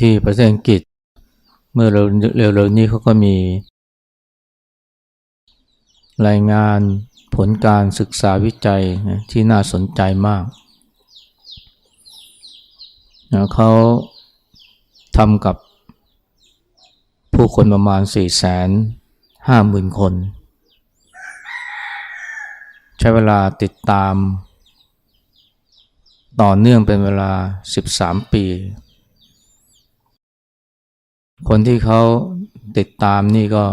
ที่ประเทศอังกฤษ เมื่อเร็วๆนี้เขาก็มี รายงานผลการศึกษาวิจัยที่น่าสนใจมาก เขาทำกับผู้คนประมาณ 4 5 0 0 0 0 คน ใช้เวลาติดตาม ต่อเนื่องเป็นเวลา 13 ปี คนที่เขาติดตามนี่ก็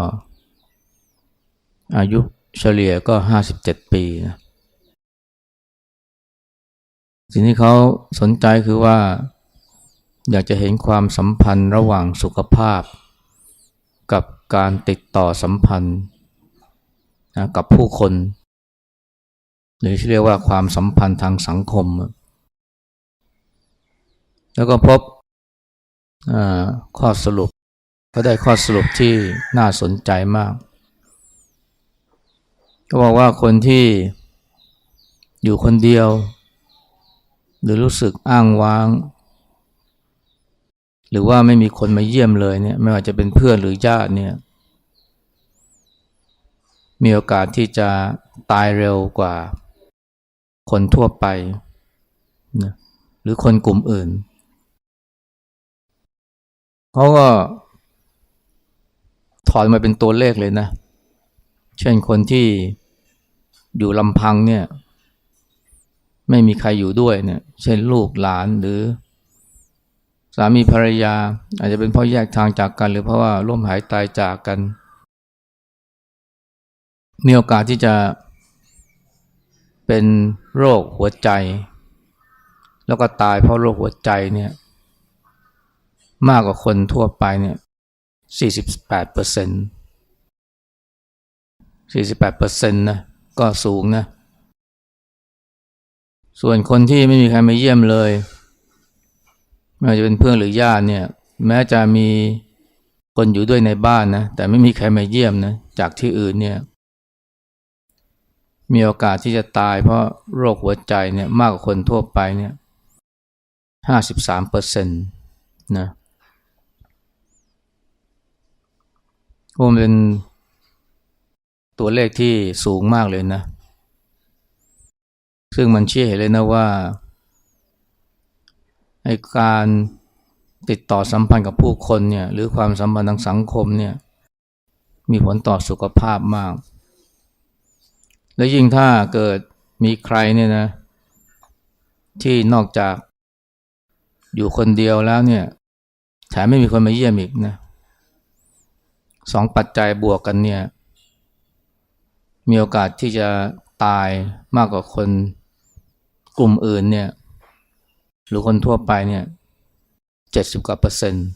อายุเฉลี่ยก็57ปีนะสิ่งที่เขาสนใจคือว่า อยากจะเห็นความสัมพันธ์ระหว่างสุขภาพ กับการติดต่อสัมพันธ์นะกับผู้คน หรือที่เรียกว่าความสัมพันธ์ทางสังคม แล้วก็พบ ข้อสรุปก็ได้ข้อสรุปที่น่าสนใจมาก ก็บอกว่าคนที่อยู่คนเดียว หรือรู้สึกอ้างว้าง หรือว่าไม่มีคนมาเยี่ยมเลยเนี่ยไม่ว่าจะเป็นเพื่อนหรือญาติเนี่ยมีโอกาสที่จะตายเร็วกว่าคนทั่วไปนะหรือคนกลุ่มอื่น เขาก็ถอดมาเป็นตัวเลขเลยนะ เช่นคนที่อยู่ลำพังเนี่ย ไม่มีใครอยู่ด้วยเนี่ย เช่นลูกหลานหรือ สามีภรรยา อาจจะเป็นเพราะแยกทางจากกัน หรือเพราะว่าร่วมหายตายจากกัน มีโอกาสที่จะเป็นโรคหัวใจ แล้วก็ตายเพราะโรคหัวใจเนี่ย มากกว่าคนทั่วไปเนี่ย48เปอร์เซ็นต์48เปอร์เซ็นต์นะก็สูงนะ ส่วนคนที่ไม่มีใครมาเยี่ยมเลย ไม่ว่าจะเป็นเพื่อนหรือญาติเนี่ย แม้จะมีคนอยู่ด้วยในบ้านนะ แต่ไม่มีใครมาเยี่ยมนะ จากที่อื่นเนี่ย มีโอกาสที่จะตายเพราะโรคหัวใจเนี่ยมากกว่าคนทั่วไปเนี่ยห้าสิบสามเปอร์เซ็นต์นะ โอ้เป็นตัวเลขที่สูงมากเลยนะ ซึ่งมันเชี้เห็นเลยนะว่าไอการติดต่อสัมพันธ์กับผู้คนเนี่ยหรือความสัมพันธ์ทางสังคมเนี่ยมีผลต่อสุขภาพมาก และยิ่งถ้าเกิดมีใครเนี่ยนะที่นอกจากอยู่คนเดียวแล้วเนี่ยแถมไม่มีคนมาเยี่ยมอีกนะ สองปัจจัยบวกกันเนี่ย มีโอกาสที่จะตายมากกว่าคนกลุ่มอื่นเนี่ย หรือคนทั่วไปเนี่ยเจ็ดสิบกว่าเปอร์เซ็นต์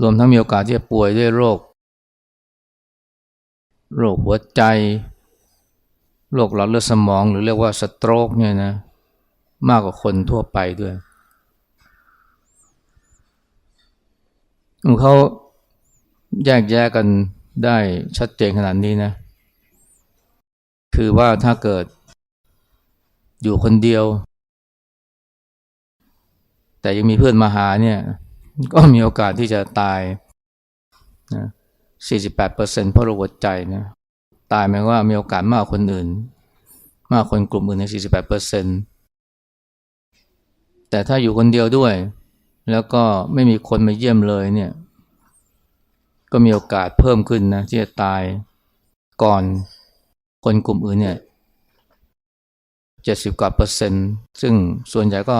รวมทั้งมีโอกาสที่จะป่วยด้วยโรค โรคหัวใจ โรคหลอดเลือดสมอง หรือเรียกว่าสโตรกเนี่ยนะ มากกว่าคนทั่วไปด้วย เขาแยกแยะกันได้ชัดเจนขนาดนี้นะ คือว่าถ้าเกิดอยู่คนเดียว แต่ยังมีเพื่อนมาหาเนี่ย ก็มีโอกาสที่จะตายนะ48%เพราะโรคหัวใจนะ ตายหมายว่ามีโอกาสมากคนอื่น มากคนกลุ่มอื่นใน 48%แต่ถ้าอยู่คนเดียวด้วย แล้วก็ไม่มีคนมาเยี่ยมเลยเนี่ย ก็มีโอกาสเพิ่มขึ้นนะที่จะตายก่อนคนกลุ่มอื่นเนี่ยเจ็ดสิบกว่าเปอร์เซ็นต์ ซึ่งส่วนใหญ่ก็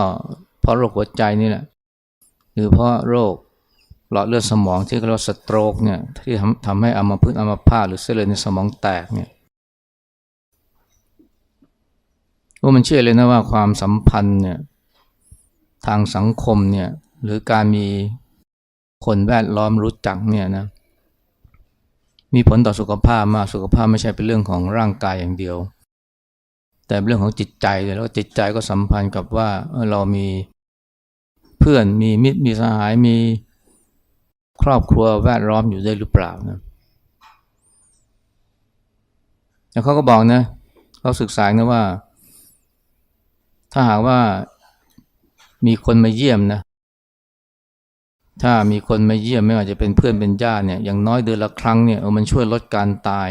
เพราะโรคหัวใจนี่แหละ หรือเพราะโรคหลอดเลือดสมองที่เรียกว่าสโตรกเนี่ยที่ทำทำให้อัมพฤกษ์อัมพาตหรือเส้นเลือดในสมองแตกเนี่ยว่ามันเชื่อเลยนะว่าความสัมพันธ์เนี่ยทางสังคมเนี่ย หรือการมีคนแวดล้อมรู้จักเนี่ยนะมีผลต่อสุขภาพมากสุขภาพไม่ใช่เป็นเรื่องของร่างกายอย่างเดียว แต่เเรื่องของจิตใจเลยแล้วจิตใจก็สัมพันธ์กับว่าเรามีเพื่อนมีมิตรมีสหายมีครอบครัวแวดล้อมอยู่ได้หรือเปล่านะแล้วเขาก็บอกนะเขาศึกษานะว่า ถ้าหากว่ามีคนมาเยี่ยมนะ ถ้ามีคนมาเยี่ยมไม่ว่าจะเป็นเพื่อนเป็นญาติเนี่ยอย่างน้อยเดือนละครั้งเนี่ยเออมันช่วยลดการตาย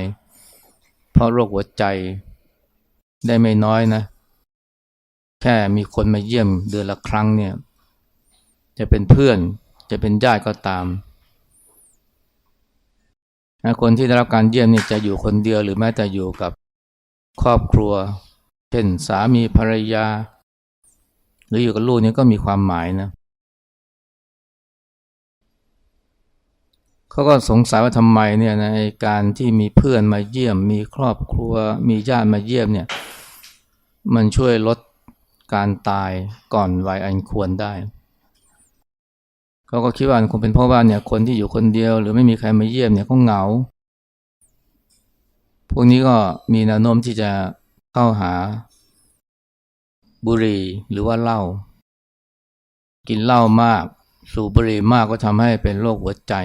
เพราะโรคหัวใจได้ไม่น้อยนะ แค่มีคนมาเยี่ยมเดือนละครั้งเนี่ย จะเป็นเพื่อนจะเป็นญาติก็ตามคนที่ได้รับการเยี่ยมเนี่ยจะอยู่คนเดียวหรือแม้แต่อยู่กับครอบครัว เช่นสามีภรรยา หรืออยู่กับลูกนี่ก็มีความหมายนะ เขาก็สงสัยว่าทำไมเนี่ยในการที่มีเพื่อนมาเยี่ยม มีครอบครัว มีญาติมาเยี่ยมเนี่ยมันช่วยลดการตายก่อนวัยอันควรได้ เขาก็คิดว่าคงเป็นเพราะว่าเนี่ยคนที่อยู่คนเดียว หรือไม่มีใครมาเยี่ยมเนี่ยเขาเหงา พวกนี้ก็มีแนวโน้มที่จะเข้าหา บุหรี่หรือว่าเหล้ากินเหล้ามาก สูบบุหรี่มากก็ทำให้เป็นโรคหัวใจ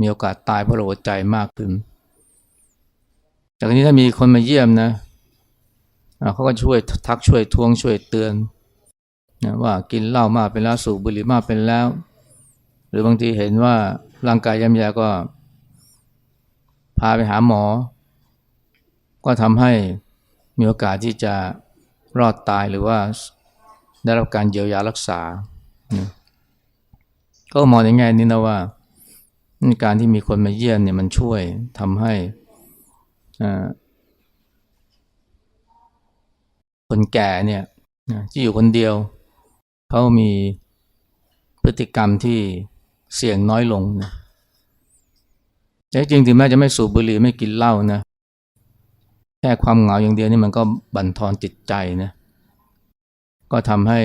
มีโอกาสตายเพราะโรคหัวใจมากขึ้น จากนี้ถ้ามีคนมาเยี่ยมนะเขาก็ช่วยทักช่วยทวงช่วยเตือนนะว่ากินเหล้ามากเป็นแล้วสูบบุหรี่มากเป็นแล้ว หรือบางทีเห็นว่าร่างกายย่ำแย่ก็ พาไปหาหมอ ก็ทำให้มีโอกาสที่จะรอดตายหรือว่าได้รับการเยียวยารักษา ก็มองในแง่นี้นะว่า การที่มีคนมาเยี่ยมเนี่ยมันช่วยทำให้คนแก่เนี่ยที่อยู่คนเดียวเขามีพฤติกรรมที่เสี่ยงน้อยลงนะแต่จริงถึงแม้จะไม่สูบบุหรี่ไม่กินเหล้านะ แค่ความเหงาอย่างเดียวนี่มันก็บั่นทอนจิตใจนะ ก็ทำให้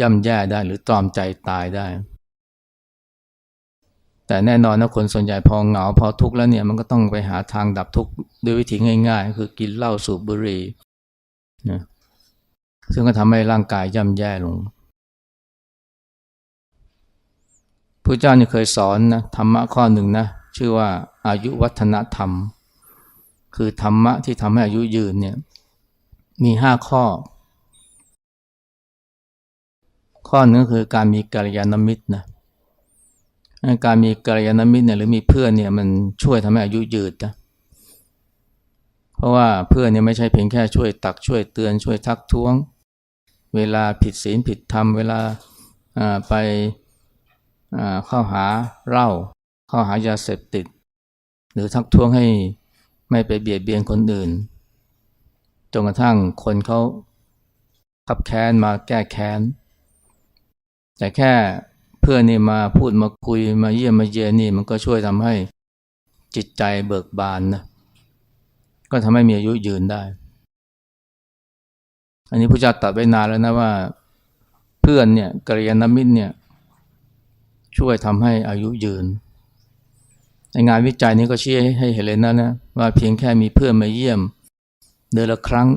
ย่ำแย่ได้หรือตรอมใจตายได้ แต่แน่นอนนะคนส่วนใหญ่พอเหงาพอทุกข์แล้วเนี่ยมันก็ต้องไปหาทางดับทุกข์ด้วยวิธีง่ายๆ คือกินเหล้าสูบบุหรี่นะซึ่งก็ทำให้ร่างกายย่ำแย่ลงพระเจ้านี่เคยสอนนะธรรมะข้อหนึ่งนะชื่อว่าอายุวัฒนธรรม คือธรรมะที่ทำให้อายุยืนเนี่ยมีห้าข้อ ข้อหนึ่งคือการมีกัลยาณมิตรนะ การมีกัลยาณมิตรเนี่ยหรือมีเพื่อนเนี่ยมันช่วยทำให้อายุยืนนะเพราะว่าเพื่อนเนี่ยไม่ใช่เพียงแค่ช่วยตักช่วยเตือนช่วยทักท้วง เวลาผิดศีลผิดธรรม เวลาไปเข้าหาเหล้าเข้าหายาเสพติด หรือทักท้วงให้ไม่ไปเบียดเบียนคนอื่นจนกระทั่งคนเขาขับแค้นมาแก้แค้น แต่แค่ พื่อนนี่มาพูดมาคุยมาเยี่ยมมาเยียนนี่มันก็ช่วยทำให้จิตใจเบิกบานนะก็ทำให้มีอายุยืนได้ อันนี้พระเจ้าตรัสไว้นานแล้วนะว่า เพื่อนเนี่ยกัลยาณมิตรเนี่ยช่วยทำให้อายุยืนในงานวิจัยนี้ก็ชี้ให้เห็นเลยนะนะว่าเพียงแค่มีเพื่อนมาเยี่ยม เดือนละครั้ง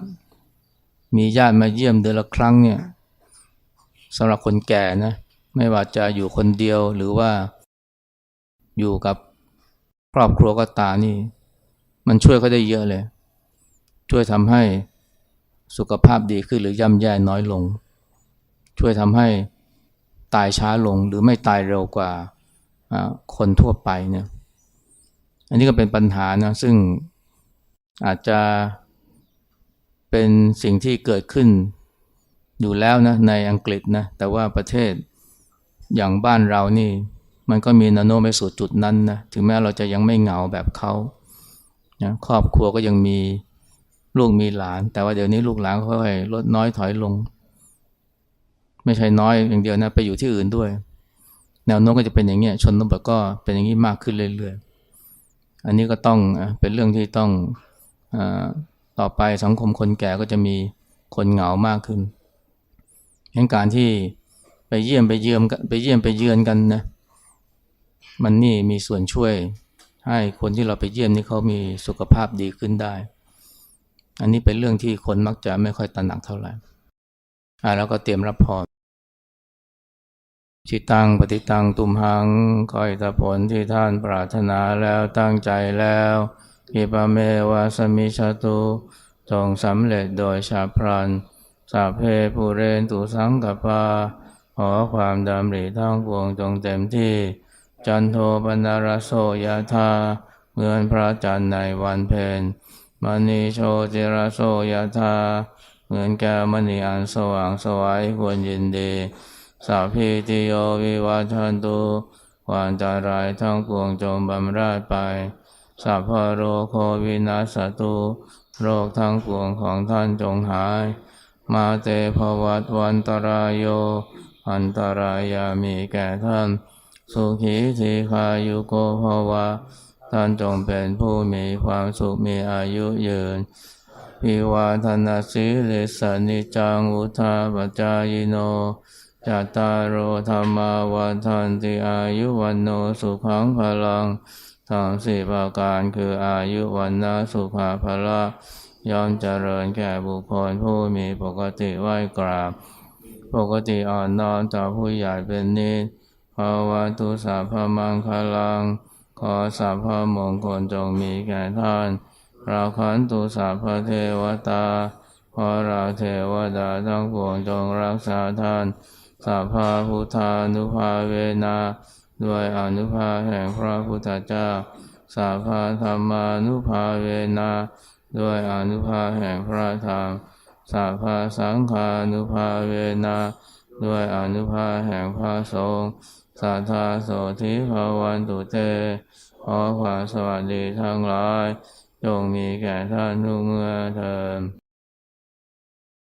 มีญาติมาเยี่ยมเดือนละครั้งเนี่ยสำหรับคนแก่นะ ไม่ว่าจะอยู่คนเดียวหรือว่าอยู่กับครอบครัวก็ตามนี่ มันช่วยเขาได้เยอะเลย ช่วยทำให้สุขภาพดีขึ้นหรือย่ำแย่น้อยลง ช่วยทำให้ตายช้าลงหรือไม่ตายเร็วกว่าคนทั่วไปเนี่ย อันนี้ก็เป็นปัญหานะซึ่งอาจจะเป็นสิ่งที่เกิดขึ้นอยู่แล้วนะในอังกฤษนะแต่ว่าประเทศ อย่างบ้านเรานี่ มันก็มีนาโนไปสู่จุดนั้นนะถึงแม้เราจะยังไม่เหงาแบบเขานะครอบครัวก็ยังมีลูกมีหลาน แต่ว่าเดี๋ยวนี้ลูกหลานค่อยๆลดน้อยถอยลง ไม่ใช่น้อยอย่างเดียวนะไปอยู่ที่อื่นด้วย แนวโน้มก็จะเป็นอย่างเงี้ยชนบทก็เป็นอย่างนี้มากขึ้นเรื่อยๆอันนี้ก็ต้องเป็นเรื่องที่ต้องอต่อไปสังคมคนแก่ก็จะมีคนเหงามากขึ้นเห็นการที่ ไปเยี่ยมไปเยือนไปเยี่ยมไปเยือนกันนะมันนี่มีส่วนช่วยให้คนที่เราไปเยี่ยมนี่เขามีสุขภาพดีขึ้นได้ อันนี้เป็นเรื่องที่คนมักจะไม่ค่อยตระหนักเท่าไหร่อ่าแล้วก็เตรียมรับพรชิตังปฏิตังตุมหังคอยตผลที่ท่านปรารถนาแล้วตั้งใจแล้วกิปะเมวะสมิชาตุจงสำเร็จโดยชาพรันสัพเพปุเรนตุสังกปา ขอความดำริทั้งปวงจงเต็มที่ จันโทปนารโสยธาเหมือนพระจันทร์ในวันเพ็ญมณีโชติรโสยธาเหมือนแก้วมณีอันสว่างสวัยควรยินดีสัพพิติโยวิวัชันตุความจารายทั้งปวงจงบำราดไปสัพพโรโควินาสตุโรคทั้งปวงของท่านจงหาย มาเตภวัตวันตรายโย อันตรายามีแก่ท่าน สุขีทีคายุโกภวะ ท่านจงเป็นผู้มีความสุขมีอายุยืนพิวาธนาสิลิสนิจังอุทาปจายโนจัตตารโอธรรมาวันทันติอายุวันโนสุขังพลังทั้งสี่ประการคืออายุวันนะสุขภาละย่อมเจริญแก่บุคคลผู้มีปกติไหวกราบ ปกติอ่อนน้อมต่อผู้ใหญ่เป็นนิสภาวะตุสัพพมังคลัง ขอสัพพมงคลจงมีแก่ท่านราคันตุสัพเทวตาขอเราเทวดาทั้งปวงจงรักษาท่านสัพพาพุทธานุภาเวนะด้วยอนุภาแห่งพระพุทธเจ้าสัพพาธรรมานุภาเวนะด้วยอนุภาแห่งพระธรรม สัพพาสังฆานุภาเวนะด้วยอนุภาแห่งพระสงฆ์สัทธาโสธิภาวันตุเต ขอความสวัสดีทั้งหลาย จงมีแก่ท่านทุกเมื่อเทิน